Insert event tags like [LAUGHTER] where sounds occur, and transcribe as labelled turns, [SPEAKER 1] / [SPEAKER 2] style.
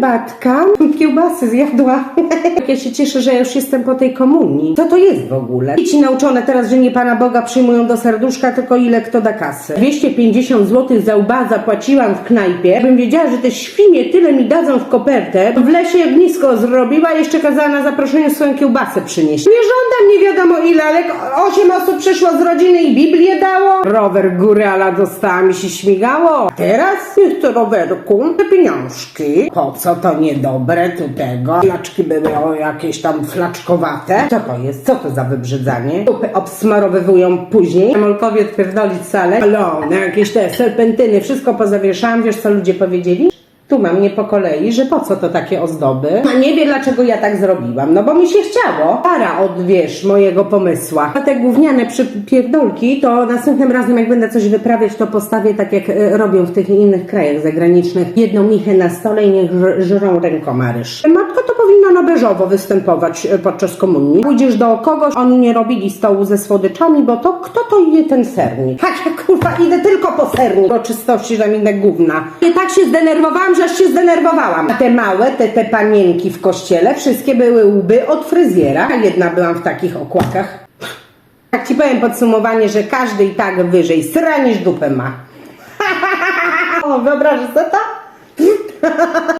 [SPEAKER 1] herbatka. [LAUGHS] Kiełbasy zjadła. [LAUGHS] Ja się cieszę, że już jestem po tej komunii. Co to jest w ogóle? Dzieci nauczone teraz, że nie Pana Boga przyjmują do serduszka, tylko ile kto da kasy. 250 zł za łba zapłaciłam w knajpie. Jakbym wiedziała, że te świnie tyle mi dadzą w kopertę, to w lesie ognisko zrobiła, jeszcze kazała na zaproszenie swoją kiełbasę przynieść. Nie żądam nie wiadomo ile, ale 8 osób przyszło z rodziny i Biblię dało. Rower góry, ala dostała mi się śmigało. Teraz jest rowerku, te pieniążki. Po co to niedobre tu tego? Flaczki były jakieś tam flaczkowate. Co to jest? Co to za wybrzydzanie? Dupy obsmarowywują później. Molkowie odpierdolić salę. Ale jakieś te serpentyny, wszystko pozawieszałam. Wiesz co ludzie powiedzieli? Tu mam nie po kolei, że po co to takie ozdoby? A nie wie dlaczego ja tak zrobiłam, no bo mi się chciało. Para od, wiesz, mojego pomysła. A te gówniane przypierdolki, to następnym razem jak będę coś wyprawiać, to postawię tak jak e, robią w tych innych krajach zagranicznych. Jedną michę na stole i niech żrą rękoma ryż. Matka to powinna na beżowo występować e, podczas komunii. Pójdziesz do kogoś, oni nie robili stołu ze słodyczami, bo to kto to je ten sernik? [LAUGHS] Tak, ja kurwa idę tylko po sernik, bo czystości tam inne gówna. I tak się zdenerwowałam, że aż się zdenerwowałam. A te małe, te, te panienki w kościele, wszystkie były łby od fryzjera. A jedna byłam w takich okłakach. Tak ci powiem podsumowanie, że każdy i tak wyżej sra niż dupę ma. [LAUGHS] o, wyobrażasz sobie to? [LAUGHS]